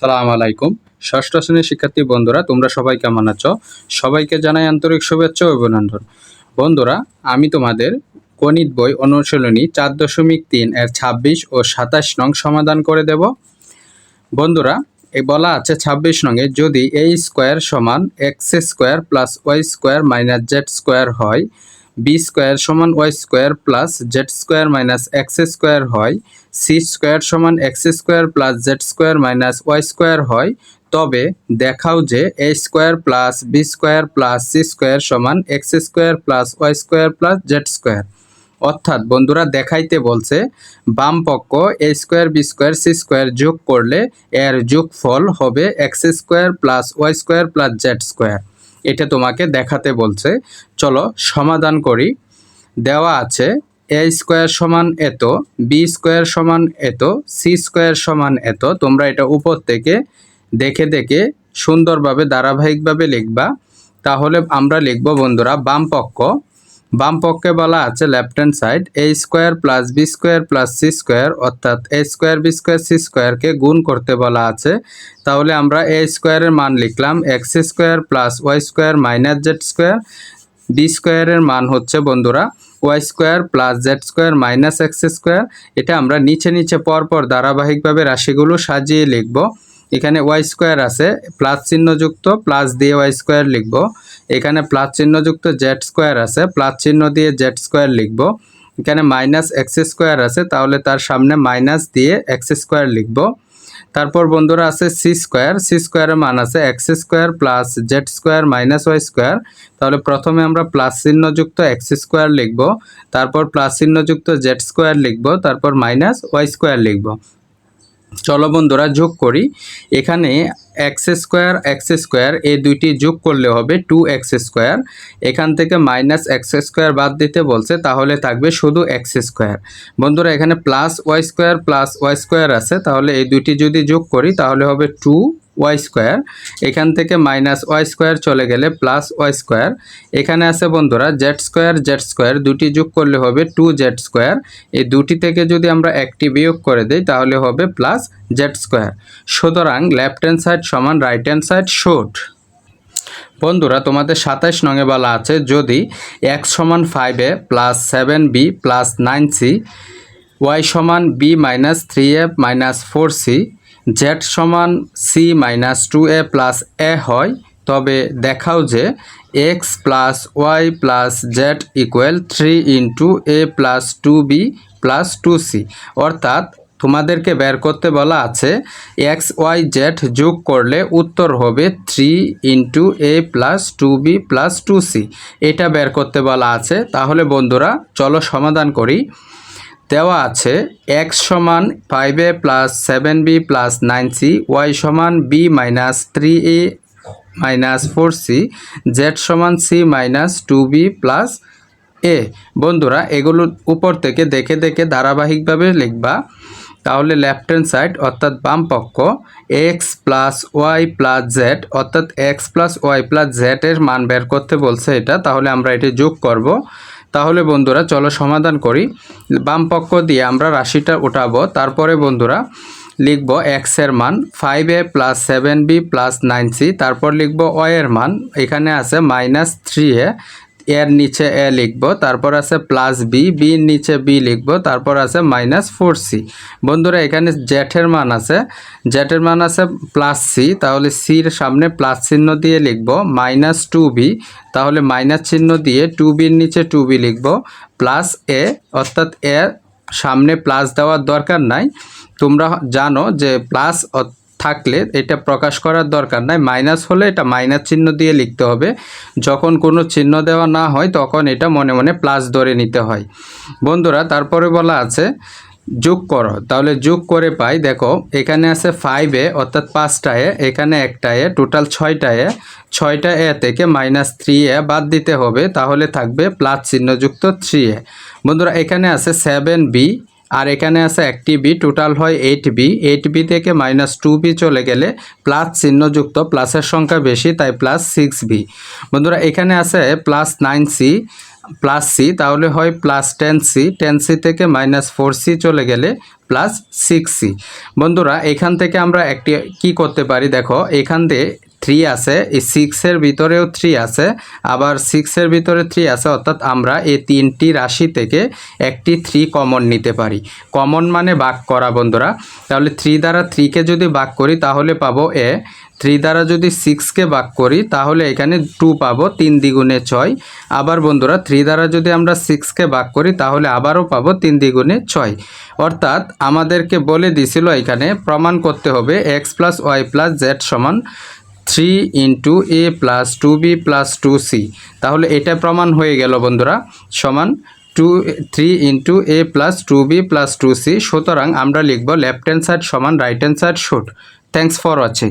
সালাম আলাইকুম। ষষ্ঠ শ্রেণির শিক্ষার্থী বন্ধুরা, তোমরা সবাই কেমন আছো? সবাইকে জানাই আন্তরিক শুভেচ্ছা অভিনন্দন। বন্ধুরা, আমি তোমাদের গণিত বই অনুশীলনী চার দশমিক তিন এর ছাব্বিশ ও সাতাশ নং সমাধান করে দেব। বন্ধুরা, এ বলা আছে ছাব্বিশ নঙে যদি এ স্কোয়ার সমান X square plus Y square minus Z square হয় বি স্কোয়ার সমান Y square plus Z square minus X square হয়, সি স্কোয়ার সমান X square plus Z square minus Y square হয়। তবে দেখাও যে A square plus B square plus C square সমান X square plus Y square plus Z square. অর্থাৎ বন্ধুরা দেখাইতে বলছে, বাম পক্ষ A square, B square, C square যোগ করলে এর যোগফল হবে X square plus Y square plus Z square. এটা তোমাকে দেখাতে বলছে। চলো সমাধান করি। দেওয়া আছে এ স্কোয়ার সমান এত বি স্কোয়ার সমান এত সি স্কোয়ার সমান এত। তোমরা এটা উপর থেকে দেখে দেখে সুন্দরভাবে, ধারাবাহিকভাবে লিখবা। তাহলে আমরা লিখব বন্ধুরা বাম পক্ষ বাম পক্ষে বলা আছে left hand side A square plus B square plus C square অর্থাৎ A square B square C স্কোয়ারকে গুণ করতে বলা আছে। তাহলে আমরা এ স্কোয়ারের মান লিখলাম X square plus Y square minus Z square B স্কোয়ারের মান হচ্ছে বন্ধুরা Y square plus Z square minus X square এটা আমরা নিচে নিচে পরপর ধারাবাহিকভাবে রাশিগুলো সাজিয়ে লিখব। এখানে ওয়াই স্কোয়ার আছে, প্লাস চিহ্নযুক্ত, প্লাস দিয়ে ওয়াই স্কোয়ার লিখব। এখানে প্লাস চিহ্নযুক্ত জেড স্কোয়ার আছে, প্লাস চিহ্ন দিয়ে জেড স্কোয়ার লিখব। এখানে মাইনাস এক্স স্কোয়ার আছে, তাহলে তার সামনে মাইনাস দিয়ে এক্স স্কোয়ার লিখব। তারপর বন্ধুরা আছে সি স্কোয়ার সি স্কোয়ারের মান আছে X square plus Z square minus Y square. তাহলে প্রথমে আমরা প্লাস চিহ্নযুক্ত এক্স স্কোয়ার লিখব, তারপর প্লাস চিহ্নযুক্ত জেড স্কোয়ার লিখব, তারপর মাইনাস ওয়াই স্কোয়ার লিখব। চলো বন্ধুরা যোগ করি। এখানে এক্স স্কোয়ার এক্স স্কোয়ার এই দুইটি যোগ করলে হবে টু এক্স স্কোয়ার এখান থেকে মাইনাস এক্স স্কোয়ার বাদ দিতে বলছে, তাহলে থাকবে শুধু এক্স স্কোয়ার বন্ধুরা, এখানে plus Y square plus Y square আছে, তাহলে এই দুইটি যদি যোগ করি, তাহলে হবে টু ওয়াই স্কোয়ার এখান থেকে মাইনাস ওয়াই স্কোয়ার চলে গেলে প্লাস ওয়াই স্কোয়ার এখানে আছে বন্ধুরা জেড স্কোয়ার জেড স্কোয়ার দুটি যোগ করলে হবে টু জেড স্কোয়ার এই দুটি থেকে যদি আমরা একটি বিয়োগ করে দিই, তাহলে হবে প্লাস জেড স্কোয়ার সুতরাং লেফট হ্যান্ড সাইড সমান রাইট হ্যান্ড সাইড শোট বন্ধুরা, তোমাদের সাতাইশ নঙে বলা আছে, যদি এক্স সমান five A plus seven B plus nine C Y সমান B minus three A minus four C Z সমান C minus two A plus A হয়, তবে দেখাও যে X plus Y plus Z equal three into A plus two B plus two C অর্থাৎ তোমাদেরকে বের করতে বলা আছে এক্স ওয়াই জেড যোগ করলে উত্তর হবে three into A plus two B plus two C এটা বের করতে বলা আছে। তাহলে বন্ধুরা, চলো সমাধান করি। দেওয়া আছে এক্স সমান five A plus seven B plus nine C Y সমান B minus three A minus four C Z সমান C minus two B plus A বন্ধুরা এগুলোর উপর থেকে দেখে দেখে ধারাবাহিকভাবে লিখবা। তাহলে লেফট হ্যান্ড সাইড অর্থাৎ বাম পক্ষ X plus Y plus Z অর্থাৎ X plus Y plus Z এর মান বের করতে বলছে এটা। তাহলে আমরা এটি যোগ করব। তাহলে বন্ধুরা চলো সমাধান করি। বাম পক্ষ দিয়ে আমরা রাশিটা উঠাবো। তারপরে বন্ধুরা লিখব এক্সের মান five A plus seven B plus nine C তারপর লিখব ওয়ের মান। এখানে আছে মাইনাস থ্রি এ এর নিচে এ লিখব, তারপর আছে প্লাস বি বির নিচে বি লিখব, তারপর আছে মাইনাস ফোর সি বন্ধুরা, এখানে জ্যাঠের মান আছে। জ্যাঠের মান আছে প্লাস সি তাহলে সির সামনে প্লাস চিহ্ন দিয়ে লিখব মাইনাস টু বি তাহলে মাইনাস চিহ্ন দিয়ে টু বির নিচে টু বি লিখব প্লাস এ অর্থাৎ এ সামনে প্লাস দেওয়ার দরকার নাই। তোমরা জানো যে প্লাস থাকলে এটা প্রকাশ করার দরকার নাই। মাইনাস হলে এটা মাইনাস চিহ্ন দিয়ে লিখতে হবে। যখন কোনো চিহ্ন দেওয়া না হয়, তখন এটা মনে মনে প্লাস ধরে নিতে হয়। বন্ধুরা, তারপরে বলা আছে, যোগ করো। তাহলে যোগ করে পাই, দেখো, এখানে আছে ফাইভ অর্থাৎ পাঁচটা এ, এখানে একটা এ টোটাল ছয়টা এ ছয়টা এ থেকে মাইনাস থ্রি এ বাদ দিতে হবে। তাহলে থাকবে প্লাস চিহ্নযুক্ত থ্রি এ। বন্ধুরা, এখানে আছে সেভেন বি আর এখানে আছে একটি বি টোটাল হয় এইট বি এইট বি থেকে মাইনাস টু বি চলে গেলে প্লাস চিহ্নযুক্ত প্লাসের সংখ্যা বেশি, তাই প্লাস সিক্স বি বন্ধুরা, এখানে আছে plus nine C plus C তাহলে হয় plus ten C ten C থেকে মাইনাস ফোর সি চলে গেলে প্লাস সিক্স সি বন্ধুরা, এখান থেকে আমরা একটি কি করতে পারি? দেখো, এখান দিয়ে থ্রি আছে, এই সিক্সের ভিতরেও থ্রি আছে, আবার সিক্সের ভিতরে থ্রি আছে, অর্থাৎ আমরা এই তিনটি রাশি থেকে একটি থ্রি কমন নিতে পারি। কমন মানে বাক করা, বন্ধুরা। তাহলে থ্রি দ্বারা থ্রিকে যদি বাক করি, তাহলে পাবো এ থ্রি দ্বারা যদি সিক্সকে ভাগ করি, তাহলে এখানে টু পাবো, তিন দ্বিগুণে ছয়। আবার বন্ধুরা থ্রি দ্বারা যদি আমরা সিক্সকে ভাগ করি, তাহলে আবারও পাবো তিন দ্বিগুণে ছয়। অর্থাৎ আমাদেরকে বলে দিছিল এখানে, প্রমাণ করতে হবে X plus Y plus Z সমান three into A plus two B plus two C তাহলে এটা প্রমাণ হয়ে গেল বন্ধুরা, সমান to three into A plus two B plus two C সুতরাং আমরা লিখব লেফট হ্যান্ড সাইড সমান রাইট হ্যান্ড সাইড শুট থ্যাংকস ফর ওয়াচিং